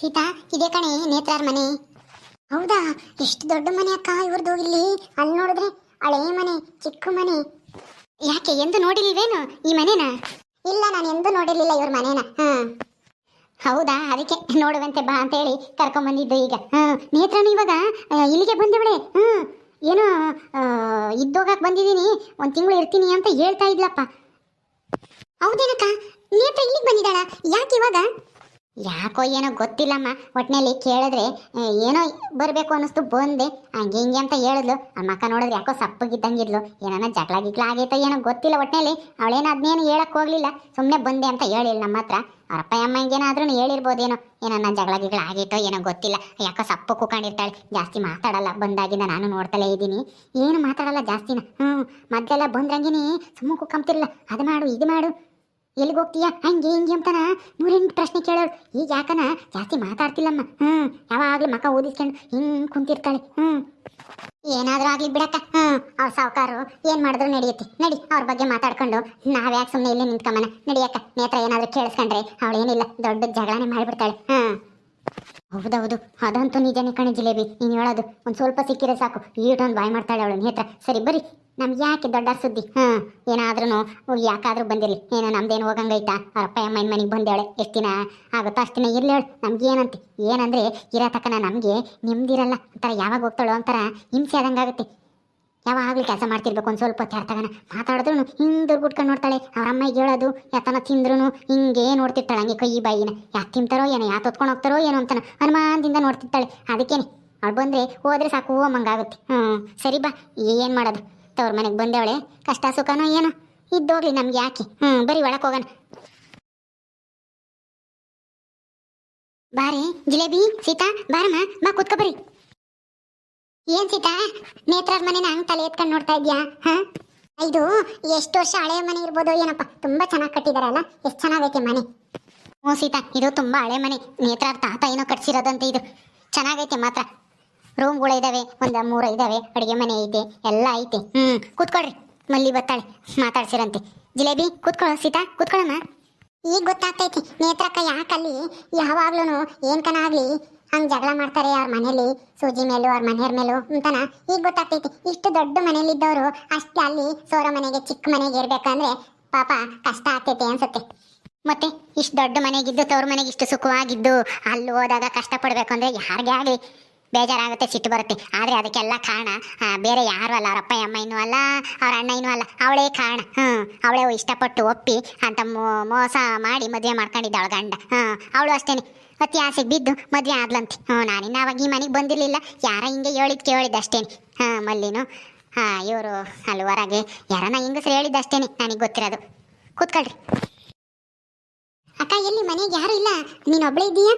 ಸೀತಾ, ಇದೆ ಕಣೆ, ನೇತ್ರಾರ್ ಮನೆ. ಹೌದಾ? ಎಷ್ಟು ದೊಡ್ಡ ಮನೆ ಅಕ್ಕ ಇವ್ರದ್ದು ಇಲ್ಲಿ? ಅಲ್ಲಿ ನೋಡಿದ್ರೆ ಹಳೇ ಮನೆ, ಚಿಕ್ಕ ಮನೆ. ಯಾಕೆ, ಎಂದು ನೋಡಿಲ್ವೇನು ಈ ಮನೆನ? ಇಲ್ಲ, ನಾನು ಎಂದೂ ನೋಡಿರ್ಲಿಲ್ಲ ಇವ್ರ ಮನೇನ. ಹಾಂ. ಹೌದಾ? ಅದಕ್ಕೆ ನೋಡುವಂತೆ ಬಾ ಅಂತ ಹೇಳಿ ಕರ್ಕೊಂಬಂದಿದ್ದು ಈಗ. ಹ್ಮ್ ನೇತ್ರನು ಇವಾಗ ಇಲ್ಲಿಗೆ ಬಂದಿವಳೆ? ಹ್ಞೂ ಏನೋ ಇದ್ದೋಗಕ್ಕೆ ಇದ್ದೋಗಕ್ ಬಂದಿದ್ದೀನಿ. ಒಂದು ತಿಂಗಳು ಇರ್ತೀನಿ ಅಂತ ಹೇಳ್ತಾ ಇದ್ಲಪ್ಪ. ಹೌದೇನಕ್ಕ? ನೇತ್ರ ಇಲ್ಲಿಗೆ ಬಂದಿದ್ದಾಳ? ಯಾಕೆ ಇವಾಗ? ಯಾಕೋ ಏನೋ ಗೊತ್ತಿಲ್ಲಮ್ಮ. ಒಟ್ನಲ್ಲಿ ಕೇಳಿದ್ರೆ ಏನೋ ಬರಬೇಕು ಅನ್ನಿಸ್ತು, ಬಂದೆ. ಹಂಗೆ ಹಿಂಗೆ ಅಂತ ಹೇಳಿದ್ಲು. ಆ ಮಕ್ಕ ನೋಡಿದ್ರೆ ಯಾಕೋ ಸಪ್ಪಗಿದ್ದಂಗಿದ್ಲು. ಏನಾನ ಜಗಳ ಗಿಗ್ಲ ಆಗೈತೋ ಏನೋ ಗೊತ್ತಿಲ್ಲ. ಒಟ್ನಲ್ಲಿ ಅವಳೇನು ಅದನ್ನೇನು ಹೇಳಕ್ ಹೋಗ್ಲಿಲ್ಲ. ಸುಮ್ಮನೆ ಬಂದೆ ಅಂತ ಹೇಳಿಲ್ಲ ನಮ್ಮ ಹತ್ರ. ಅವರಪ್ಪ ಅಮ್ಮ ಹಿಂಗೇನಾದ್ರೂ ಹೇಳಿರ್ಬೋದೇನೋ. ಏನನ್ನ ಜಗಳ ಗಿಗಳ ಆಗೈತೋ ಏನೋ ಗೊತ್ತಿಲ್ಲ. ಯಾಕೋ ಸಪ್ಪು ಕೂಕೊಂಡಿರ್ತಾಳೆ. ಜಾಸ್ತಿ ಮಾತಾಡಲ್ಲ. ಬಂದಾಗಿಂದ ನಾನು ನೋಡ್ತಲೇ ಇದ್ದೀನಿ. ಏನು ಮಾತಾಡಲ್ಲ ಜಾಸ್ತಿನ. ಹ್ಞೂ ಮೊದಲೆಲ್ಲ ಬಂದ್ರಂಗಿನಿ ಸುಮ್ಮ ಕುಕ್ಕಂತಿರಲ್ಲ ಅದು ಮಾಡು, ಇದು ಮಾಡು. ಎಲ್ಲಿಗೆ ಹೋಗ್ತೀಯಾ ಹಂಗೆ ಹಿಂಗೆ ಅಂತಾನ ನೂರೆಂಟು ಪ್ರಶ್ನೆ ಕೇಳೋಳು ಈಗ ಯಾಕನ? ಜಾಸ್ತಿ ಮಾತಾಡ್ತಿಲ್ಲಮ್ಮ. ಹ್ಞೂ ಯಾವಾಗಲೂ ಮಕ ಓದಿಸ್ಕೊಂಡು ಹಿಂಗೆ ಕುಂತಿರ್ತಾಳೆ. ಹ್ಞೂ ಏನಾದ್ರೂ ಆಗ್ಲಿ ಬಿಡಕ್ಕ. ಹ್ಞೂ ಅವ್ರ ಸಾವುಕಾರು ಏನು ಮಾಡಿದ್ರು ನಡೆಯುತ್ತೆ. ನಡಿ, ಅವ್ರ ಬಗ್ಗೆ ಮಾತಾಡ್ಕೊಂಡು. ನಾವ್ಯಾಕೆ ಸುಮ್ಮನೆ ಇಲ್ಲೇ ನಿಂತ್ಕೊಂಬನ? ನಡಿಯಕ್ಕ ನೇತ್ರ ಏನಾದ್ರೂ ಕೇಳಿಸ್ಕೊಂಡ್ರೆ ಅವಳು ಏನಿಲ್ಲ ದೊಡ್ಡ ಜಗಳನೇ ಮಾಡಿಬಿಡ್ತಾಳೆ. ಹಾಂ ಹೌದೌದು. ಅದಂತೂ ನಿಜನೇ ಕಣೆ ಜಿಲೇಬಿ. ನೀನು ಹೇಳೋದು ಒಂದು ಸ್ವಲ್ಪ ಸಿಕ್ಕಿದ್ರೆ ಸಾಕು. ಈಟೊಂದು ಬಾಯ್ ಮಾಡ್ತಾಳೆ ಅವಳು ನೇತ್ರ ಸರಿ, ಬರೀ. ನಮ್ಗೆ ಯಾಕೆ ದೊಡ್ಡ ಸುದ್ದಿ? ಹಾಂ ಏನಾದ್ರೂ ಯಾಕಾದ್ರೂ ಬಂದಿರಲಿ ಏನೋ ನಮ್ದೇನು ಹೋಗಂಗೈತಾ? ಅವ್ರ ಅಪ್ಪ ಅಮ್ಮನ ಮನೆಗೆ ಬಂದೇಳೆ. ಎಷ್ಟು ದಿನ ಆಗುತ್ತೋ ಅಷ್ಟು ದಿನ ಇರ್ಲಿ ಹೇಳು. ನಮ್ಗೆ ಏನಂತೆ? ಏನಂದ್ರೆ ಇರೋ ತಕ್ಕನ ನಮಗೆ ನೆಮ್ಮದಿರಲ್ಲ ಒಂಥರ ಯಾವಾಗ ಹೋಗ್ತಾಳೋ ಒಂಥರ ಹಿಂಸೆ ಆದಂಗಾಗುತ್ತೆ. ಯಾವಾಗಲೂ ಕೆಲಸ ಮಾಡ್ತಿರ್ಬೇಕು ಒಂದು ಸ್ವಲ್ಪ ಹೊತ್ತು ಯಾರ್ತಗನ ಮಾತಾಡಿದ್ರು ಹಿಂಗೆ ದುರ್ಗುಟ್ಕೊಂಡು ನೋಡ್ತಾಳೆ. ಅವ್ರ ಅಮ್ಮಗೆ ಹೇಳೋದು ಯಾತನ ತಿಂದ್ರು ಹಿಂಗೆ ನೋಡ್ತಿರ್ತಾಳೆ ಹಂಗೆ ಕೈ ಬಾಯಿನ. ಯಾಕೆ ತಿಂತಾರೋ ಏನೋ ಯಾ ಹೊತ್ಕೊಂಡು ಹೋಗ್ತಾರೋ ಏನೋ ಅಂತಾನ ಹನುಮಾನದಿಂದ ನೋಡ್ತಿರ್ತಾಳೆ. ಅದಕ್ಕೇನೆ, ಅವಳು ಬಂದರೆ ಹೋದ್ರೆ ಸಾಕು ಹಂಗಾಗುತ್ತೆ ಹ್ಞೂ ಸರಿ ಬಾ, ಏನು ಮಾಡೋದು? ತವ್ರ ಮನೆಗೆ ಬಂದವಳೆ, ಕಷ್ಟ ಸುಖನೋ ಏನೋ? ಇದ್ದೋಗ್ಲಿ ನಮ್ಗೆ ಯಾಕೆ? ಹ್ಞೂ ಬರೀ ಒಳಕ್ಕೆ ಹೋಗೋಣ. ಬಾರಿ, ಜಿಲೇಬಿ, ಸೀತಾ, ಬಾರಮ್ಮ, ಬಾ ಕೂತ್ಕೊ ಬರ್ರಿ ಏನ್ ಸೀತಾ? ನೇತ್ರಾರ್ ಮನೆನ ಹಂಗ್ ತಲೆ ಎತ್ಕೊಂಡು ನೋಡ್ತಾ ಇದ್ಯಾ? ಹಾ? ಇದು ಎಷ್ಟು ವರ್ಷ ಹಳೆ ಮನೆ ಇರ್ಬೋದು ಏನಪ್ಪ? ತುಂಬಾ ಚೆನ್ನಾಗಿ ಕಟ್ಟಿದಾರಲ್ಲ ಎಷ್ಟು ಚೆನ್ನಾಗೈತೆ ಮನೆ? ಹ್ಞೂ ಸೀತಾ, ಇದು ತುಂಬಾ ಹಳೆ ಮನೆ. ನೇತ್ರಾರ್ ತಾತ ಏನೋ ಕಟ್ಸಿರೋದಂತ ಇದು. ಚೆನ್ನಾಗೈತೆ ಮಾತ್ರ. ರೂಮ್ಗಳು ಇದಾವೆ, ಒಂದ ಮೂರು ಇದಾವೆ, ಅಡುಗೆ ಮನೆ ಐತೆ, ಎಲ್ಲ ಐತೆ. ಹ್ಮ್, ಕೂತ್ಕೊಳ್ರಿ. ಮಲ್ಲಿ ಬತ್ತಾಳೆ ಮಾತಾಡ್ಸಿರಂತೆ. ಜಿಲೇಬಿ, ಕೂತ್ಕೊಳ್ಳೋ ಸೀತಾ, ಕೂತ್ಕೊಳ್ಳಮ್ಮ. ಈಗ ಗೊತ್ತಾಗ್ತೈತಿ ನೇತ್ರಕ್ಕ ಯಾಕಲ್ಲಿ ಯಾವಾಗ್ಲೂ ಏನ್ ಕನ ಆಗ್ಲಿ ಹಂಗ್ ಜಗಳ ಮಾಡ್ತಾರೆ ಅವ್ರ ಮನೇಲಿ, ಸೂಜಿ ಮೇಲೂ, ಅವ್ರ ಮನೆಯವ್ರ ಮೇಲೂ, ಅಂತನ? ಈಗ ಗೊತ್ತಾಗ್ತೈತಿ, ಇಷ್ಟು ದೊಡ್ಡ ಮನೇಲಿದ್ದವರು ಅಷ್ಟೇ ಅಲ್ಲಿ ಸೋರ ಮನೆಗೆ ಚಿಕ್ಕ ಮನೆಗೆ ಇರ್ಬೇಕಂದ್ರೆ ಪಾಪ ಕಷ್ಟ ಆಗ್ತೈತಿ ಅನ್ಸುತ್ತೆ. ಮತ್ತೆ ಇಷ್ಟು ದೊಡ್ಡ ಮನೆಗಿದ್ದು, ತವ್ರ ಮನೆಗೆ ಇಷ್ಟು ಸುಖವಾಗಿದ್ದು, ಅಲ್ಲಿ ಹೋದಾಗ ಕಷ್ಟ ಪಡ್ಬೇಕು ಅಂದ್ರೆ ಯಾರಿಗೆ ಆಗಲಿ? ಬೇಜಾರಾಗುತ್ತೆ, ಸಿಟ್ಟು ಬರುತ್ತೆ. ಆದರೆ ಅದಕ್ಕೆಲ್ಲ ಕಾರಣ ಬೇರೆ ಯಾರು ಅಲ್ಲ. ಅವರಪ್ಪ ಅಪ್ಪ ಅಮ್ಮ ಇನ್ನೂ ಅಲ್ಲ, ಅವ್ರ ಅಣ್ಣ ಇನ್ನೂ ಅಲ್ಲ. ಅವಳೇ ಕಾರಣ. ಹ್ಞೂ ಅವಳೇ ಇಷ್ಟಪಟ್ಟು ಒಪ್ಪಿ ಅಂತ ಮೋಸ ಮಾಡಿ ಮದುವೆ ಮಾಡ್ಕೊಂಡಿದ್ದಾಳ ಗಂಡ. ಹಾಂ ಅವಳು ಅಷ್ಟೇ ಅತಿ ಆಸೆಗೆ ಬಿದ್ದು ಮದುವೆ ಆದ್ಲಂತೆ. ಹ್ಞೂ ನಾನಿನ್ನ ಅವಾಗ ಈ ಮನೆಗೆ ಬಂದಿರಲಿಲ್ಲ. ಯಾರ ಹಿಂಗೆ ಹೇಳಿದ್ ಕೇಳಿದ್ದು ಅಷ್ಟೇನೆ. ಹಾಂ ಮಲ್ಲಿನೂ, ಹಾಂ, ಇವರು ಅಲ್ಲಿ ಹೊರಗೆ ಯಾರನ್ನ ಹಿಂಗಸ್ರು ಹೇಳಿದ್ದು ಅಷ್ಟೇನೆ. ನನಗೆ ಗೊತ್ತಿರೋದು. ಕೂತ್ಕೊಳ್ರಿ. ಅಕ್ಕ, ಎಲ್ಲಿ ಮನೆಗೆ ಯಾರು ಇಲ್ಲ? ನೀನು ಒಬ್ಬಳೇ ಇದ್ದೀಯಾ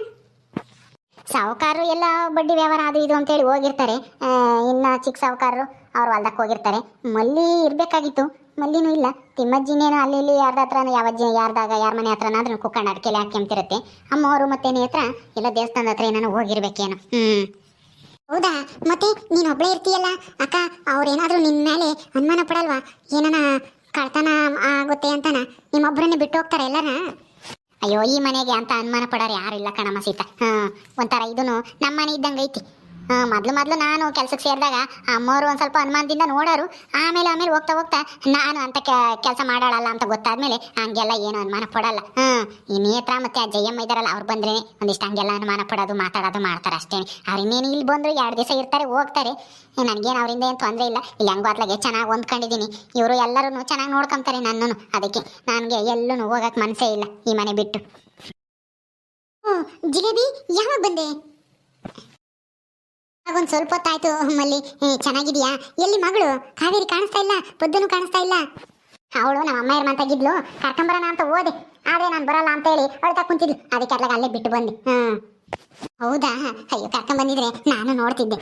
ಸಾಹುಕಾರರು ಎಲ್ಲ ಬಡ್ಡಿ ವ್ಯವಹಾರ ಅದು ಇದು ಅಂತೇಳಿ ಹೋಗಿರ್ತಾರೆ. ಇನ್ನು ಚಿಕ್ಕ ಸಾಹುಕಾರರು ಅವ್ರು ಹೊಲ್ದಕ್ಕೆ ಹೋಗಿರ್ತಾರೆ. ಮಲ್ಲಿ ಇರಬೇಕಾಗಿತ್ತು. ಮಲ್ಲಿನೂ ಇಲ್ಲ. ತಿಮ್ಮಜ್ಜಿನೇನು ಅಲ್ಲಿ ಇಲ್ಲಿ ಯಾರ್ದ ಹತ್ರ ಯಾವ ಅಜ್ಜಿ ಯಾರ್ದಾಗ, ಯಾರ ಮನೆ ಹತ್ರನಾದ್ರೂ ಕುಕ್ಕಂಡು ಅಡ್ಕೆಲೆ ಹಾಕ್ಯಂತಿರುತ್ತೆ ಅಮ್ಮವರು ಮತ್ತೆ ಹತ್ರ ಎಲ್ಲ ದೇವಸ್ಥಾನದ ಹತ್ರ ಏನಾನು ಹೋಗಿರ್ಬೇಕೇನೋ. ಹ್ಮ್. ಹೌದಾ? ಮತ್ತೆ ನೀನು ಒಬ್ಬಳೇ ಇರ್ತೀಯಲ್ಲ? ಅಕ್ಕ, ಅವ್ರೇನಾದ್ರೂ ನಿನ್ನ ಮೇಲೆ ಅನುಮಾನ ಪಡಲ್ವಾ? ಏನನ ಕಳ್ತನ ಆಗುತ್ತೆ ಅಂತನ? ನಿಮ್ಮೊಬ್ಬರನ್ನೇ ಬಿಟ್ಟು ಹೋಗ್ತಾರೆ ಎಲ್ಲಾರ ಅಯ್ಯೋ, ಈ ಮನೆಗೆ ಅಂತ ಅನುಮಾನ ಪಡೋರು ಯಾರು ಇಲ್ಲ ಕಣಮ್ಮ ಸೀತಾ. ಹಾಂ, ಒಂಥರ ಇದನ್ನು ನಮ್ಮ ಮನೆ ಇದ್ದಂಗೆ ಐತಿ ಮೊದಲು ಮೊದಲು ನಾನು ಕೆಲಸಕ್ಕೆ ಸೇರಿದಾಗ ಅಮ್ಮವರು ಒಂದು ಸ್ವಲ್ಪ ಅನುಮಾನದಿಂದ ನೋಡೋರು. ಆಮೇಲೆ ಆಮೇಲೆ ಹೋಗ್ತಾ ಹೋಗ್ತಾ, ನಾನು ಅಂತ ಕೆಲಸ ಮಾಡಾಳಲ್ಲ ಅಂತ ಗೊತ್ತಾದ್ಮೇಲೆ ಹಂಗೆಲ್ಲ ಏನು ಅನುಮಾನ ಪಡಲ್ಲ. ಹ್ಮ್ ಈ ನೇತ್ರ ಮತ್ತೆ ಆ ಜಯಮ್ಮ ಇದಾರಲ್ಲ, ಅವ್ರು ಬಂದ್ರೆ ಒಂದಿಷ್ಟು ಹಂಗೆಲ್ಲ ಅನುಮಾನ ಪಡೋದು, ಮಾತಾಡೋದು ಮಾಡ್ತಾರೆ ಅಷ್ಟೇ. ಅವ್ರು ಇನ್ನೇನು ಇಲ್ಲಿ ಬಂದ್ರು ಎರಡು ದಿವಸ ಇರ್ತಾರೆ, ಹೋಗ್ತಾರೆ. ನನಗೇನು ಅವರಿಂದ ಏನು ತೊಂದರೆ ಇಲ್ಲ. ಇಲ್ಲಿ ಹೆಂಗೋ ಚೆನ್ನಾಗಿ ಹೊಂದ್ಕೊಂಡಿದ್ದೀನಿ ಇವರು ಎಲ್ಲರೂ ಚೆನ್ನಾಗಿ ನೋಡ್ಕೊಂತಾರೆ ನನ್ನನ್ನು ಅದಕ್ಕೆ ನನಗೆ ಎಲ್ಲೂ ಹೋಗಕ್ಕೆ ಮನಸ್ಸೇ ಇಲ್ಲ ಈ ಮನೆ ಬಿಟ್ಟು. ಜಿಲೇಬಿ, ಯಾವಾಗ ಬಂದೆ? ಆಗೊಂದು ಸ್ವಲ್ಪ ಹೊತ್ತಾಯ್ತು ಮಲ್ಲಿ. ಚೆನ್ನಾಗಿದ್ಯಾ? ಎಲ್ಲಿ ಮಗಳು? ಕಾವೇರಿ ಕಾಣಿಸ್ತಾ ಇಲ್ಲ ಪೊದ್ದನು ಕಾಣಿಸ್ತಾ ಇಲ್ಲ. ಅವಳು ನಮ್ಮ ಅಮ್ಮ ಮಂತಾಗಿದ್ಲು ಕರ್ಕೊಂಬರೋಣ ಅಂತ ಓದೆ ಆದ್ರೆ ನಾನು ಬರಲ್ಲ ಅಂತ ಹೇಳಿ ಅಳ್ತಾ ಕುಂತಿದ್ಲು. ಅದಕ್ಕೆ ಅದ್ಲಾಗ ಅಲ್ಲೇ ಬಿಟ್ಟು ಬಂದೆ. ಹ್ಮ್. ಹೌದಾ? ಅಯ್ಯೋ, ಕರ್ಕೊಂಡ್ ಬಂದಿದ್ರೆ ನಾನು ನೋಡ್ತಿದ್ದೆ.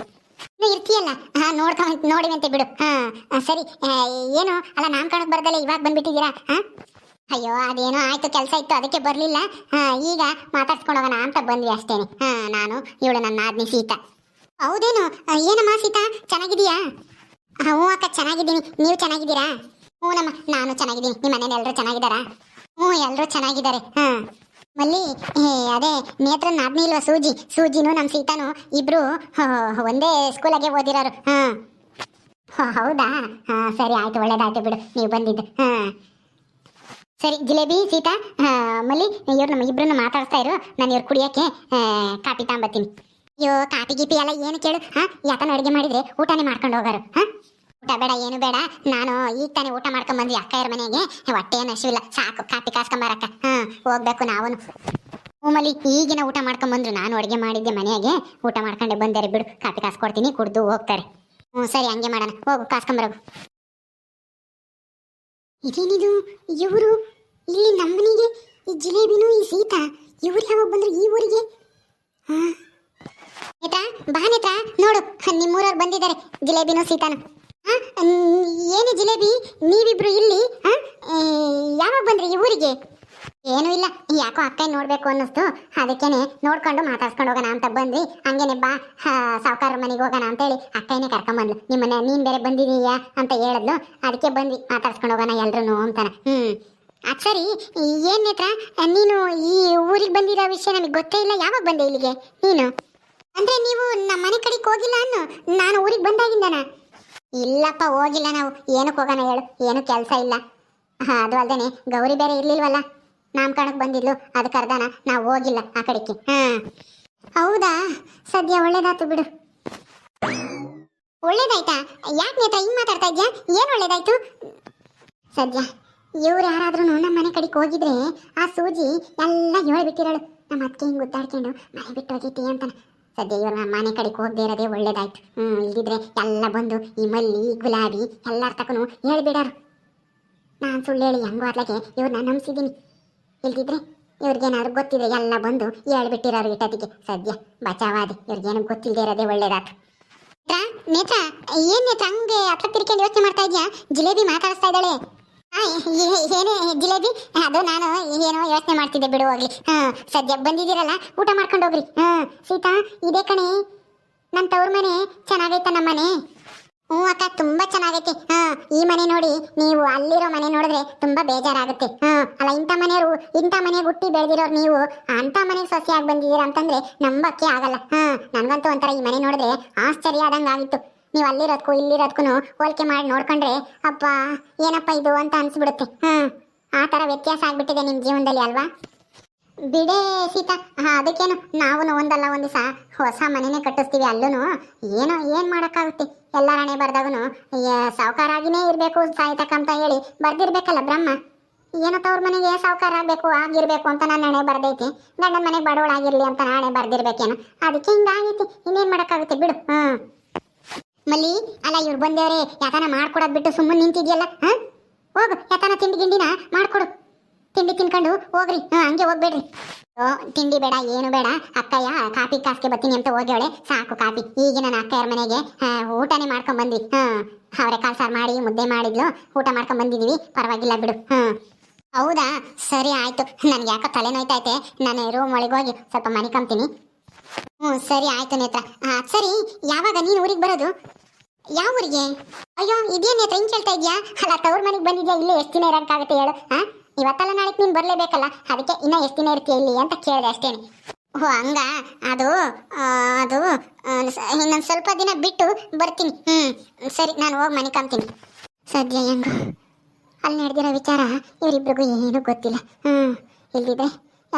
ಇರ್ತೀಯಲ್ಲ? ಹಾ ನೋಡ್ಕೊಂಡ್ ನೋಡಿವಂತೆ ಬಿಡು. ಹಾ ಸರಿ. ಏನು? ಅಲ್ಲ ನಾಮಕರಣಕ್ಕೆ ಬರ್ದಲ್ಲ ಇವಾಗ ಬಂದ್ಬಿಟ್ಟಿದ್ದೀರಾ? ಹಾ? ಅಯ್ಯೋ, ಅದೇನೋ ಆಯ್ತು, ಕೆಲಸ ಇತ್ತು, ಅದಕ್ಕೆ ಬರಲಿಲ್ಲ. ಈಗ ಮಾತಾಡ್ಸ್ಕೊಂಡು ಹೋಗೋಣ ಅಂತ ಬಂದ್ವಿ ಅಷ್ಟೇನೆ. ಹಾ, ನಾನು, ಇವಳು ನನ್ನ ಆದ್ನಿ ಸೀತಾ. ಹೌದೇನು? ಏನಮ್ಮ ಸೀತಾ? ಚೆನ್ನಾಗಿದೀಯಾ ಹ್ಞೂ ಅಕ್ಕ, ಚೆನ್ನಾಗಿದ್ದೀನಿ. ನೀವು ಚೆನ್ನಾಗಿದ್ದೀರಾ? ಹ್ಞೂ ನಮ್ಮ, ನಾನು ಚೆನ್ನಾಗಿದ್ದೀನಿ. ನಿಮ್ಮ ಮನೇಲಿ ಎಲ್ಲರೂ ಚೆನ್ನಾಗಿದ್ದಾರಾ? ಹ್ಞೂ ಎಲ್ಲರೂ ಚೆನ್ನಾಗಿದ್ದಾರೆ. ಹಾಂ. ಮಲ್ಲಿ ಅದೇ ನೇತ್ರ ನಾದ್ನಿ ಇಲ್ವಾ ಸೂಜಿ? ಸೂಜಿನೂ ನಮ್ಮ ಸೀತಾನು ಇಬ್ರು ಒಂದೇ ಸ್ಕೂಲಾಗೆ ಓದಿರೋರು. ಹಾಂ. ಹೌದಾ? ಹಾಂ, ಸರಿ, ಆಯ್ತು, ಒಳ್ಳೇದಾಯ್ತು ಬಿಡು. ನೀವು ಬಂದಿದ್ದು. ಹಾಂ. ಸರಿ, ಜಿಲೇಬಿ, ಸೀತಾ ಮಲ್ಲಿ, ಇವ್ರು ನಮ್ಮ ಇಬ್ರನ್ನ ಮಾತಾಡ್ತಾ ಇರು. ನಾನು ಇವ್ರು ಕುಡಿಯೋಕ್ಕೆ ಕಾಫಿ ಕಾಪಿ ತಗೊಂಬತ್ತೀನಿ. ಅಯ್ಯೋ ಕಾಪಿ ಗೀಪಿ ಎಲ್ಲ ಏನು ಕೇಳು? ಹಾ ಯಾತನ ಅಡುಗೆ ಮಾಡಿದ್ರೆ ಊಟನೇ ಮಾಡ್ಕೊಂಡು ಹೋಗೋರು, ಹಾ? ಊಟ ಬೇಡ, ಏನು ಬೇಡ. ನಾನು ಈಗ ತಾನೇ ಊಟ ಮಾಡ್ಕೊಂಡ್ ಬಂದ್ವಿ ಅಕ್ಕ ಇರ ಮನೆಗೆ. ಹೊಟ್ಟೆ ಏನು ಹಸಿವಿಲ್ಲ. ಸಾಕು, ಕಾಪಿ ಕಾಸ್ಕೊಂಬರಕ್ಕ ಹಾ, ಹೋಗ್ಬೇಕು ನಾವು ಹೂಮಲ್ಲಿ ಈಗಿನ ಊಟ ಮಾಡ್ಕೊಂಡ್ ಬಂದ್ರು. ನಾನು ಅಡುಗೆ ಮಾಡಿದ್ದೆ ಮನೆಯಾಗೆ ಊಟ ಮಾಡ್ಕೊಂಡೆ ಬಂದರೆ, ಬಿಡು. ಕಾಪಿ ಕೊಡ್ತೀನಿ ಕುಡ್ದು ಹೋಗ್ತಾರೆ. ಹ್ಞೂ ಸರಿ, ಹಂಗೆ ಮಾಡೋಣ. ಹೋಗು ಕಾಸ್ಕೊಂಬರೋಗು ಇದೇನಿದು? ಇವರು? ಇಲ್ಲಿ ನಮ್ಮನಿಗೆ ಈ ಜಿಲೇಬಿನು ಈ ಸೀತಾ? ಇವ್ರು ಯಾವಾಗ ಬಂದ್ರು? ಈ ಊರಿಗೆ? ಹಾ? ನೇತ್ರ ಬಾ ನೇತ್ರ, ನೋಡು, ನಿಮ್ಮೂರವ್ರು ಬಂದಿದ್ದಾರೆ, ಜಿಲೇಬಿನು ಸೀತಾನು. ಏನು ಜಿಲೇಬಿ? ನೀವಿಬ್ರು ಇಲ್ಲಿ ಯಾವಾಗ ಬಂದ್ರಿ ಈ ಊರಿಗೆ? ಏನೂ ಇಲ್ಲ, ಯಾಕೋ ಅಕ್ಕ ನೋಡ್ಬೇಕು ಅನ್ನಿಸ್ತು. ಅದಕ್ಕೇನೆ ನೋಡ್ಕೊಂಡು ಮಾತಾಡ್ಸ್ಕೊಂಡು ಹೋಗೋಣ ಅಂತ ಬಂದ್ವಿ. ಹಂಗೇನೆ ಬಾ ಸಾವುಕಾರ ಮನೆಗೆ ಹೋಗೋಣ ಅಂತೇಳಿ ಅಕ್ಕನೇ ಕರ್ಕೊಂಬಂದ್ಲು. ನಿಮ್ಮನ್ನ ನೀನ್ ಬೇರೆ ಬಂದಿದೀಯಾ ಅಂತ ಹೇಳಿದ್ಲು. ಅದಕ್ಕೆ ಬಂದ್ವಿ, ಮಾತಾಡ್ಸ್ಕೊಂಡು ಹೋಗೋಣ ಎಲ್ರು ಅಂತಾನೆ. ಹ್ಮ್. ಅದು ಸರಿ, ಏನ್ ನೇತ್ರ, ನೀನು ಈ ಊರಿಗೆ ಬಂದಿರೋ ವಿಷಯ ನಮಗೆ ಗೊತ್ತೇ ಇಲ್ಲ. ಯಾವಾಗ ಬಂದೆ ಇಲ್ಲಿಗೆ? ನೀನು? ಅಂದ್ರೆ ನೀವು ನಮ್ಮ ಮನೆ ಕಡೆಗೆ ಹೋಗಿಲ್ಲ ಅನ್ನು? ನಾನು ಊರಿಗೆ ಬಂದಾಗಿಂದನ? ಇಲ್ಲಪ್ಪ, ಹೋಗಿಲ್ಲ ನಾವು. ಏನಕ್ಕೆ ಹೋಗೋಣ ಹೇಳು? ಏನು ಕೆಲಸ ಇಲ್ಲ. ಹಾ, ಅದು ಅಲ್ದೇನೆ. ಗೌರಿ ಬೇರೆ ಇರ್ಲಿಲ್ವಲ್ಲ? ನಾಮಕರಣಕ್ಕೆ ಬಂದಿದ್ಲು. ಅದಕ್ಕೆ ಅರ್ಧನ ನಾವು ಹೋಗಿಲ್ಲ ಆ ಕಡೆಗೆ. ಹಾ. ಹೌದಾ? ಸದ್ಯ ಒಳ್ಳೇದಾಯ್ತು ಬಿಡು. ಒಳ್ಳೇದಾಯ್ತಾ? ಯಾಕೆ ನೇತ್ರ, ಹಿಂಗ್ ಮಾತಾಡ್ತಾ ಇದ್ಯಾ? ಏನ್ ಒಳ್ಳೇದಾಯ್ತು? ಸದ್ಯ ಇವ್ರು ಯಾರಾದ್ರೂ ನಮ್ಮ ಮನೆ ಕಡೆಗೆ ಹೋಗಿದ್ರೆ ಆ ಸೂಜಿ ಎಲ್ಲ ಹೇಳ್ಬಿಟ್ಟಿರೋಳು. ನಮ್ಮ ಅತ್ತೆ ಹಿಂಗ್ ಗುದ್ದಾಡ್ಕೊಂಡು ಮನೆ ಬಿಟ್ಟು ಹೋಗೈತಿ ಅಂತಾನೆ. ಸದ್ಯ ಇವ್ರು ನಮ್ಮ ಮನೆ ಕಡೆ ಹೋಗದೆ ಇರೋದೇ ಒಳ್ಳೇದಾಯ್ತು. ಹ್ಞೂ ಇಲ್ದಿದ್ರೆ ಎಲ್ಲ ಬಂದು ಈ ಮಲ್ಲಿ ಗುಲಾಬಿ ಎಲ್ಲರ ತಕನು ಹೇಳ್ಬಿಡಾರು. ನಾನು ಸುಳ್ಳು ಹೇಳಿ ಹೆಂಗೋ ಅದ್ಲಾಗೆ ಇವ್ರನ್ನ ನಂಬಿಸಿದ್ದೀನಿ ಇಲ್ದಿದ್ರೆ ಇವ್ರಿಗೇನಾದ್ರು ಗೊತ್ತಿದ್ರೆ ಎಲ್ಲ ಬಂದು ಹೇಳ್ಬಿಟ್ಟಿರೋರು ಇಟ್ಟದಿಗೆ ಸದ್ಯ ಬಚಾವಾದಿ, ಇವ್ರಿಗೇನು ಗೊತ್ತಿಲ್ಲದೆ ಇರೋದೇ ಒಳ್ಳೇದಾಯ್ತು ನೇತ್ರ ಏನ್ ನೇತ್ರ ಹಂಗೆ ಹತ್ರ ತಿರ್ಕೊಂಡು ಯೋಚನೆ ಮಾಡ್ತಾ ಇದ್ಯಾ? ಜಿಲೇಬಿ ಮಾತಾಡಿಸ್ತಾ ಇದ್ದಾಳೆ. ಏನೇ, ಜಿಲೇಬಿ? ಅದು ನಾನು ಏನೋ ಯೋಚನೆ ಮಾಡ್ತಿದ್ದೆ ಬಿಡು ಹೋಗ್ಲಿ. ಹಾ, ಸದ್ಯ ಬಂದಿದ್ದೀರಲ್ಲ, ಊಟ ಮಾಡ್ಕೊಂಡು ಹೋಗ್ರಿ. ಹಾ, ಸೀತಾ, ಇದೇ ಕಣೆ. ನನ್ನ ತವ್ರ ಮನೆ ಚೆನ್ನಾಗೈತ ನಮ್ಮ ಮನೆ? ಹ್ಞೂ ಅಕ್ಕ, ತುಂಬಾ ಚೆನ್ನಾಗೈತಿ. ಹಾ, ಈ ಮನೆ ನೋಡಿ, ನೀವು ಅಲ್ಲಿರೋ ಮನೆ ನೋಡಿದ್ರೆ ತುಂಬಾ ಬೇಜಾರಾಗುತ್ತೆ. ಹಾ, ಅಲ್ಲ, ಇಂಥ ಮನೆಯವರು, ಇಂಥ ಮನೆಗೆ ಹುಟ್ಟಿ ಬೆಳೆದಿರೋರು ನೀವು ಅಂತ ಮನೆಗೆ ಸೊಸೆಯಾಗಿ ಬಂದಿದ್ದೀರಾ ಅಂತಂದ್ರೆ ನಂಬಕ್ಕೆ ಆಗಲ್ಲ. ಹಾ, ನನಗಂತೂ ಒಂಥರ ಈ ಮನೆ ನೋಡಿದ್ರೆ ಆಶ್ಚರ್ಯ ಆದಂಗೆ ಆಗಿತ್ತು ನೀವು ಅಲ್ಲಿರೋದಕ್ಕೂ ಇಲ್ಲಿರೋದಕ್ಕೂ ಹೋಲಿಕೆ ಮಾಡಿ ನೋಡ್ಕೊಂಡ್ರೆ ಅಪ್ಪ ಏನಪ್ಪ ಇದು ಅಂತ ಅನ್ಸ್ಬಿಡುತ್ತೆ. ಹಾ, ಆ ಥರ ವ್ಯತ್ಯಾಸ ಆಗ್ಬಿಟ್ಟಿದೆ ನಿಮ್ಮ ಜೀವನದಲ್ಲಿ ಅಲ್ವಾ? ಬಿಡೇ ಸೀತಾ, ಹಾ, ಅದಕ್ಕೇನು? ನಾವು ಒಂದಲ್ಲ, ಒಂದು ದಿವಸ ಹೊಸ ಮನೆನೇ ಕಟ್ಟಿಸ್ತೀವಿ ಅಲ್ಲೂ ಏನೋ, ಏನು ಮಾಡೋಕ್ಕಾಗುತ್ತೆ? ಎಲ್ಲ ಹಣೆ ಬರ್ದಾಗೂ ಸಾವುಕಾರ ಆಗಿನೇ ಇರಬೇಕು ಸಾಯ್ತಕ್ಕ ಅಂತ ಹೇಳಿ. ಬರ್ದಿರ್ಬೇಕಲ್ಲ ಬ್ರಹ್ಮ? ಏನೋ ತವ್ರ ಮನೆಗೆ ಸಾವುಕಾರ ಆಗಬೇಕು, ಆಗಿರ್ಬೇಕು ಅಂತ ನನ್ನ ಹಣೆ ಬರ್ದೈತಿ? ಗಂಡನ ಮನೆಗೆ ಬಡವಳಾಗಿರ್ಲಿ ಅಂತ ಹಣೆ ಬರ್ದಿರ್ಬೇಕೇನು? ಅದಕ್ಕೆ ಹಿಂಗಾಗೈತಿ, ಇನ್ನೇನು ಮಾಡೋಕ್ಕಾಗುತ್ತೆ ಬಿಡು ಹ್ಞೂ ಮಲ್ಲಿ, ಅಲ್ಲ ಇವ್ರು ಬಂದೇವ್ರೆ, ಯಾತನ ಮಾಡ್ಕೊಡೋದ್ ಬಿಟ್ಟು ಸುಮ್ಮನೆ ನಿಂತಿದ್ಯಲ್ಲ ಹೋಗು, ಯಾತನ ತಿಂಡಿ ಗಿಂಡಿನ ಮಾಡ್ಕೊಡು. ತಿಂಡಿ ತಿನ್ಕೊಂಡು ಹೋಗ್ರಿ, ಹಾ, ಹಂಗೆ ಹೋಗ್ಬೇಡ್ರಿ. ಓ, ತಿಂಡಿ ಬೇಡ, ಏನು ಬೇಡ. ಅಕ್ಕಯ್ಯ, ಕಾಫಿ ಕಾಸ್ಗೆ ಬರ್ತೀನಿ ಅಂತ ಹೋಗ್ಯವಳೆ. ಸಾಕು ಕಾಫಿ. ಈಗ ನನ್ನ ಅಕ್ಕಯ್ಯರ ಮನೆಗೆ ಊಟನೇ ಮಾಡ್ಕೊಂಡ್ ಬಂದ್ವಿ ಹಾ, ಅವರೆಕಾಳು ಸಾರು ಮಾಡಿ, ಮುದ್ದೆ ಮಾಡಿದ್ಲು. ಊಟ ಮಾಡ್ಕೊಂಡ್ ಬಂದಿದೀವಿ ಪರವಾಗಿಲ್ಲ ಬಿಡು, ಹಾ. ಹೌದಾ? ಸರಿ ಆಯ್ತು. ನನ್ಗೆ ಯಾಕೋ ತಲೆ ನೋಯ್ತೈತೆ ನಾನು ರೂಮ್ ಒಳಗೆ ಹೋಗಿ ಸ್ವಲ್ಪ ಮನಿಕೊಂತೀನಿ ಹ್ಞೂ ಸರಿ ಆಯ್ತು ನೇತ್ರ. ಸರಿ, ಯಾವಾಗ ನೀನು ಊರಿಗೆ ಬರೋದು? ಯಾವ ಊರಿಗೆ? ಅಯ್ಯೋ ಇದೇ ನೇತ್ರ, ಹಿಂಗೆ ಕೇಳ್ತಾ ಇದ್ಯಾ? ಅಲ್ಲ, ತವ್ರ ಮನೆಗೆ ಬಂದಿದ್ಯಾ? ಇಲ್ಲೇ ಎಷ್ಟು ದಿನ ಇರೋಕ್ಕಾಗುತ್ತೆ ಹೇಳು ಹಾ ಇವತ್ತಲ್ಲ ನಾಳೆ ನೀನು ಬರಲೇಬೇಕಲ್ಲ, ಅದಕ್ಕೆ ಇನ್ನ ಎಷ್ಟು ದಿನ ಇರ್ತೀಯ ಇಲ್ಲಿ ಅಂತ ಕೇಳಿದೆ ಅಷ್ಟೇನೆ. ಓ, ಹಂಗ? ಅದು ಅದು ಇನ್ನೊಂದು ಸ್ವಲ್ಪ ದಿನ ಬಿಟ್ಟು ಬರ್ತೀನಿ. ಹ್ಞೂ ಸರಿ, ನಾನು ಹೋಗಿ ಮನೆ ಕಾಮ್ತೀನಿ ಸದ್ಯ ಹೆಂಗು. ಅಲ್ಲಿ ನಡೆದಿರೋ ವಿಚಾರ ಇವರಿಬ್ರಿಗೂ ಏನೂ ಗೊತ್ತಿಲ್ಲ. ಹ್ಞೂ ಇಲ್ದಿದ್ರೆ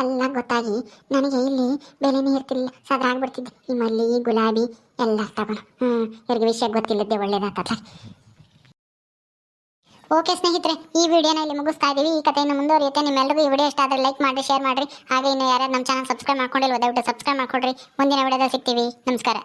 ಎಲ್ಲ ಗೊತ್ತಾಗಿ ನನಗೆ ಇಲ್ಲಿ ಬೆಲೆನೇ ಇರ್ತಿಲ್ಲ ಸದ್ರ ಆಗ್ಬಿಡ್ತಿದ್ದೆ ಈ ಮಲ್ಲಿ ಗುಲಾಬಿ, ಎಲ್ಲ ತಗೊಂಡು. ಹ್ಞೂ ಇವ್ರಿಗೆ ವಿಷಯ ಗೊತ್ತಿಲ್ಲದೆ ಒಳ್ಳೇದಾಗ್ತದೆ. ಓಕೆ ಸ್ನೇಹಿತರೆ, ಈ ವಿಡಿಯೋನ ಇಲ್ಲಿ ಮುಗಿಸ್ತಾ ಇದೀವಿ. ಈ ಕಥೆಯನ್ನು ಮುಂದುವರಿಯುತ್ತೆ. ನಿಮ್ಮೆಲ್ಲರಿಗೂ ಈ ವಿಡಿಯೋ ಇಷ್ಟ ಆದರೆ ಲೈಕ್ ಮಾಡಿ, ಶೇರ್ ಮಾಡಿರಿ. ಹಾಗೆ ಇನ್ನು ಯಾರು ನಮ್ಮ ಚಾನಲ್ ಸಬ್ಸ್ಕ್ರೈಬ್ ಮಾಡ್ಕೊಂಡಿಲ್ಲ ದಯವಿಟ್ಟು ಸಬ್ಸ್ಕ್ರೈಬ್ ಮಾಡ್ಕೊಡ್ರಿ. ಮುಂದಿನ ವಿಡಿಯೋದಲ್ಲಿ ಸಿಗ್ತೀವಿ. ನಮಸ್ಕಾರ.